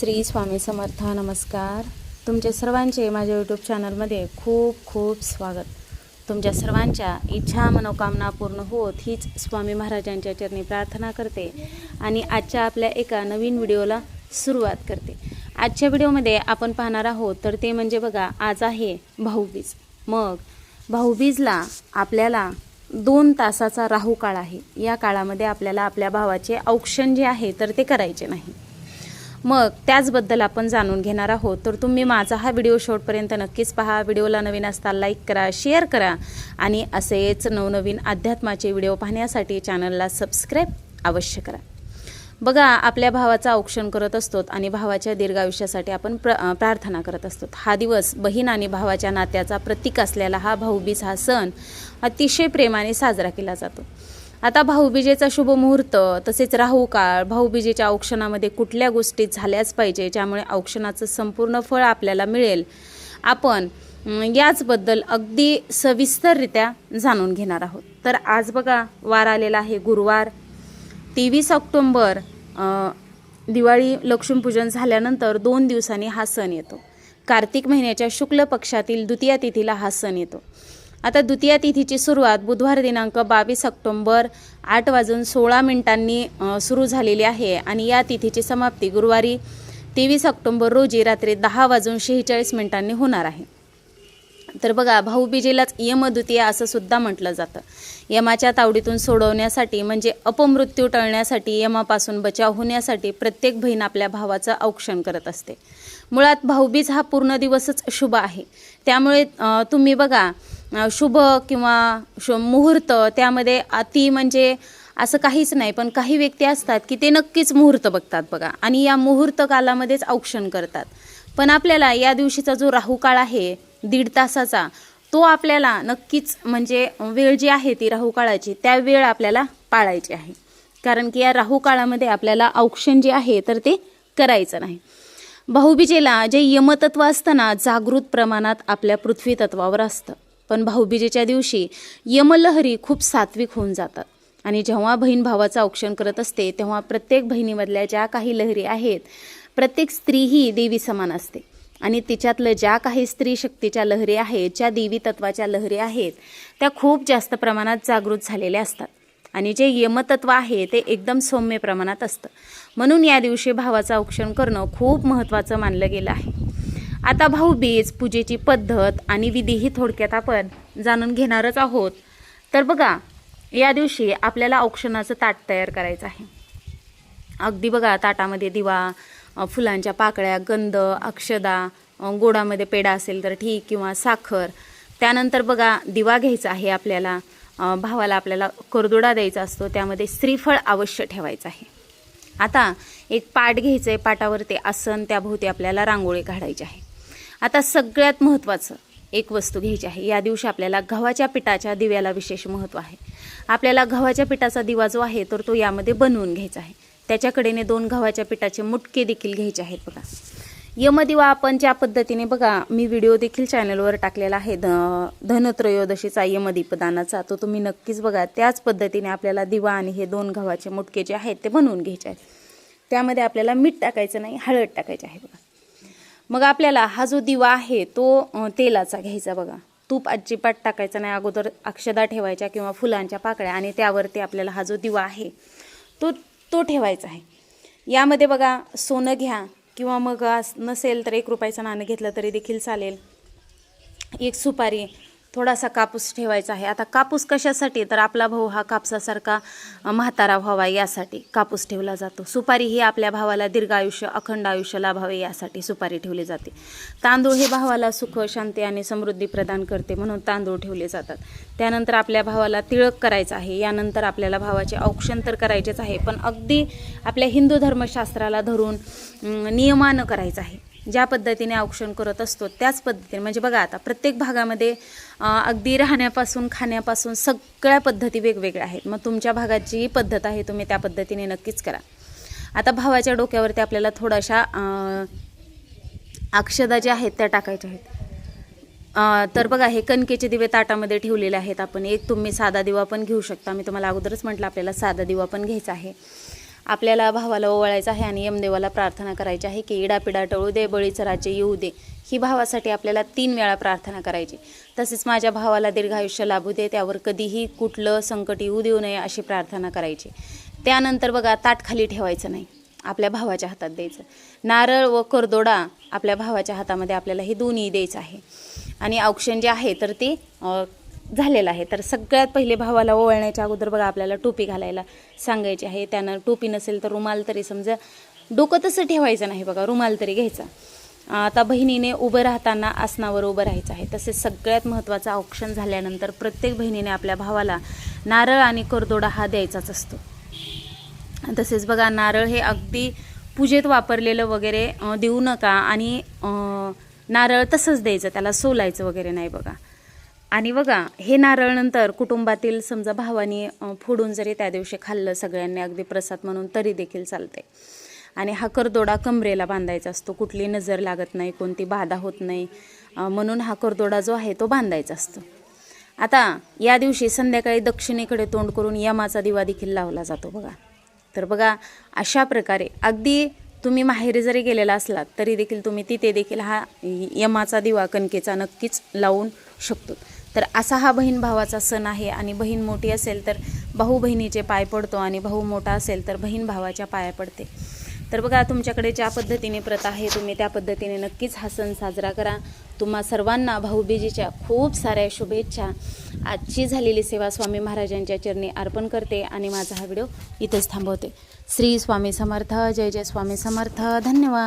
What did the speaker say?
श्री स्वामी समर्थ नमस्कार. तुमच्या सर्वांचे माझ्या यूट्यूब चॅनलमध्ये खूप खूप स्वागत. तुमच्या सर्वांच्या इच्छा मनोकामना पूर्ण होत हीच स्वामी महाराजांच्या चरणी प्रार्थना करते आणि आजच्या आपल्या एका नवीन व्हिडिओला सुरुवात करते. आजच्या व्हिडिओमध्ये आपण पाहणार आहोत तर ते म्हणजे बघा आज आहे भाऊबीज. मग भाऊबीजला आपल्याला दोन तासाचा राहू काळ आहे. या काळामध्ये आपल्याला आपल्या भावाचे औक्षण जे आहे तर ते करायचे नाही. मग त्याचबद्दल आपण जाणून घेणार आहोत. तर तुम्ही माझा हा व्हिडिओ शेवटपर्यंत नक्कीच पहा. व्हिडिओला नवीन असता लाईक करा शेअर करा आणि असेच नवनवीन अध्यात्माचे व्हिडिओ पाहण्यासाठी चॅनलला सबस्क्राईब अवश्य करा. बघा आपल्या भावाचं औक्षण करत असतो आणि भावाच्या दीर्घायुष्यासाठी आपण प्र प्रार्थना करत असतो. हा दिवस बहीण आणि भावाच्या नात्याचा प्रतीक असलेला हा भाऊबीज हा सण अतिशय प्रेमाने साजरा केला जातो. आता भाऊबीजेचा शुभ मुहूर्त तसेच राहू काळ. भाऊबीजेच्या औक्षणामध्ये कुठल्या गोष्टी झाल्याच पाहिजे ज्यामुळे औक्षणाचं संपूर्ण फळ आपल्याला मिळेल? आपण याचबद्दल अगदी सविस्तररित्या जाणून घेणार आहोत. तर आज बघा वार आलेला आहे गुरुवार तेवीस ऑक्टोंबर दिवाळी लक्ष्मीपूजन झाल्यानंतर दोन दिवसांनी हा सण येतो. कार्तिक महिन्याच्या शुक्ल पक्षातील द्वितीया तिथीला हा सण येतो. आता द्वितीया तिथीची सुरुवात बुधवार दिनांक बावीस ऑक्टोंबर आठ वाजून सोळा मिनिटांनी सुरू झालेली आहे आणि या तिथीची समाप्ती गुरुवारी तेवीस ऑक्टोंबर रोजी रात्री दहा वाजून शेहेचाळीस मिनिटांनी होणार आहे. तर बघा भाऊबीजेलाच यमद्वितीया असं सुद्धा म्हटलं जातं. यमाच्या तावडीतून सोडवण्यासाठी म्हणजे अपमृत्यू टळण्यासाठी यमापासून बचाव होण्यासाठी प्रत्येक बहीण आपल्या भावाचं औक्षण करत असते. मुळात भाऊबीज हा पूर्ण दिवसच शुभ आहे. त्यामुळे तुम्ही बघा शुभ किंवा शु मुहूर्त त्यामध्ये अति म्हणजे असं काहीच नाही पण काही व्यक्ती असतात की ते नक्कीच मुहूर्त बघतात बघा. आणि या मुहूर्त कालामध्येच औक्षण करतात. पण आपल्याला या दिवशीचा जो राहू काळ आहे दीड तासाचा तो आपल्याला नक्कीच म्हणजे वेळ जी आहे ती राहू काळाची त्या वेळ आपल्याला पाळायची आहे. कारण की या राहू काळामध्ये आपल्याला औक्षण जे आहे तर ते करायचं नाही. भाऊबीजेला जे यमतत्व असतं ना जागृत प्रमाणात आपल्या पृथ्वी तत्वावर असतं. पण भाऊबीजेच्या दिवशी यमलहरी खूप सात्विक होऊन जातात. आणि जेव्हा बहीण भावाचं औक्षण करत असते तेव्हा प्रत्येक बहिणीमधल्या ज्या काही लहरी आहेत प्रत्येक स्त्री ही देवी समान असते. आणि तिच्यातलं ज्या काही स्त्री शक्तीच्या लहरी आहेत ज्या देवी तत्वाच्या लहरी आहेत त्या खूप जास्त प्रमाणात जागृत झालेल्या असतात. आणि जे यमतत्व आहे ते एकदम सौम्य प्रमाणात असतं. म्हणून या दिवशी भावाचं औक्षण करणं खूप महत्त्वाचं मानलं गेलं आहे. आता भाऊबीज पूजेची पद्धत आणि विधीही थोडक्यात आपण जाणून घेणारच आहोत. तर बघा या दिवशी आपल्याला औक्षणाचं ताट तयार करायचं आहे. अगदी बघा ताटामध्ये दिवा फुलांच्या पाकळ्या गंध अक्षदा गोडामध्ये पेढा असेल तर ठीक किंवा साखर. त्यानंतर बघा दिवा घ्यायचा आहे आपल्याला भावाला आपल्याला करदोडा द्यायचा असतो त्यामध्ये श्रीफळ अवश्य ठेवायचं आहे. आता एक पाट घ्यायचं आहे पाटावर ते आसन त्याभोवती आपल्याला रांगोळी काढायची आहे. आता सगळ्यात महत्त्वाचं एक वस्तू घ्यायची आहे. या दिवशी आपल्याला गव्हाच्या पिठाच्या दिव्याला विशेष महत्त्व आहे. आपल्याला गव्हाच्या पिठाचा दिवा जो आहे तर तो यामध्ये बनवून घ्यायचा आहे. त्याच्याकडेने दोन गव्हाच्या पिठाचे मुटके देखील घ्यायचे आहेत बघा. यमदिवा आपण ज्या पद्धतीने बघा मी व्हिडिओ देखील चॅनलवर टाकलेला आहे. ध धनत्रयोदशीचा यमदीपदानाचा तो तुम्ही नक्कीच बघा. त्याच पद्धतीने आपल्याला दिवा आणि हे दोन गव्हाचे मुटके जे आहेत ते बनवून घ्यायचे आहेत. त्यामध्ये आपल्याला मीठ टाकायचं नाही हळद टाकायची आहे बघा. मग आपल्याला हा जो दिवा आहे तो तेलाचा घ्यायचा बघा. तूप अजिबात टाकायचा नाही. अगोदर अक्षदा ठेवायच्या किंवा फुलांच्या पाकळ्या आणि त्यावरती आपल्याला हा जो दिवा आहे तो तो ठेवायचा आहे. यामध्ये बघा सोनं घ्या किंवा मग नसेल तर एक रुपयाचं नाणं घेतलं तरी देखील चालेल. एक सुपारी थोडासा कापूस ठेवायचा आहे. आता कापूस कशासाठी? तर आपला भाऊ हा कापसासारखा म्हातारा व्हावा यासाठी कापूस ठेवला जातो. सुपारी ही आपल्या भावाला दीर्घ आयुष्य अखंड आयुष्य लाभावे यासाठी सुपारी ठेवली जाते. तांदूळ हे भावाला सुख शांती आणि समृद्धी प्रदान करते म्हणून तांदूळ ठेवले जातात. त्यानंतर आपल्या भावाला तिळक करायचं आहे. यानंतर आपल्याला भावाचे औक्षण तर करायचेच आहे पण अगदी आपल्या हिंदू धर्मशास्त्राला धरून नियमानं करायचं आहे. ज्या पद्धतीने औक्षण करत असतो त्याच पद्धतीने. म्हणजे बघा आता प्रत्येक भागामध्ये अगदी राहण्यापासून खाण्यापासून सगळ्या पद्धती वेगवेगळ्या आहेत. मग तुमच्या भागात जी पद्धत आहे तुम्ही त्या पद्धतीने नक्कीच करा. आता भावाच्या डोक्यावरती आपल्याला थोड्याशा अक्षदा ज्या आहेत त्या टाकायच्या आहेत. तर बघा हे कणकेचे दिवे ताटामध्ये ठेवलेले आहेत आपण. एक तुम्ही साधा दिवा पण घेऊ शकता. मी तुम्हाला अगोदरच म्हटलं आपल्याला साधा दिवा पण घ्यायचा आहे. आपल्याला भावाला ओवाळायचं आहे आणि यमदेवाला प्रार्थना करायची आहे की इडापिडा टळू दे बळीचं राज्य येऊ दे. ही भावासाठी आपल्याला तीन वेळा प्रार्थना करायची. तसेच माझ्या भावाला दीर्घायुष्य लाभू दे त्यावर कधीही कुठलं संकट येऊ देऊ नये अशी प्रार्थना करायची. त्यानंतर बघा ताट खाली ठेवायचं नाही. आपल्या भावाच्या हातात द्यायचं. नारळ व करदोडा आपल्या भावाच्या हातामध्ये आपल्याला हे दोन्ही द्यायचं आहे. आणि औक्षण जे आहे तर ते झालेलं आहे. तर सगळ्यात पहिले भावाला ओवाळण्याच्या अगोदर बघा आपल्याला टोपी घालायला सांगायची आहे. त्यानं टोपी नसेल तर रुमाल तरी समजा डोकं तसं ठेवायचं नाही बघा रुमाल तरी घ्यायचा. आता बहिणीने उभं राहताना आसनावर उभं राहायचं आहे. तसेच सगळ्यात महत्त्वाचं औक्षण झाल्यानंतर प्रत्येक बहिणीने आपल्या भावाला नारळ आणि करदोडा हा द्यायचाच असतो. तसेच बघा नारळ हे अगदी पूजेत वापरलेलं वगैरे देऊ नका आणि नारळ तसंच द्यायचं त्याला सोलायचं वगैरे नाही बघा. आणि बघा हे नारळ नंतर कुटुंबातील समजा भावानी फोडून जरी त्या दिवशी खाल्लं सगळ्यांनी अगदी प्रसाद म्हणून तरी देखील चालते आणि हा करदोडा कमरेला बांधायचा असतो. कुठली नजर लागत नाही कोणती बाधा होत नाही. म्हणून हा करदोडा जो आहे तो बांधायचा असतो. आता या दिवशी संध्याकाळी दक्षिणेकडे तोंड करून यमाचा दिवा देखील लावला जातो बघा. तर बघा अशा प्रकारे अगदी तुम्ही माहेरी जरी गेलेला असलात तरी देखील तुम्ही तिथे देखील हा यमाचा दिवा कणकेचा नक्कीच लावून शकतो. तर असा हा बहीण भावाचा सण आहे आणि बहीण मोठी असेल तर भाऊ बहिणीचे पाय पडतो आणि भाऊ मोठा असेल तर बहीण भावाच्या पाया पडते. तर बघा तुमच्याकडे ज्या पद्धतीने प्रथा आहे तुम्ही त्या पद्धतीने नक्कीच हा सण साजरा करा. तुम्हा सर्वांना भाऊबीजीच्या खूप साऱ्या शुभेच्छा. आजची झालेली सेवा स्वामी महाराजांच्या चरणी अर्पण करते आणि माझा हा व्हिडिओ इथंच थांबवते. श्री स्वामी समर्थ जय जय स्वामी समर्थ. धन्यवाद.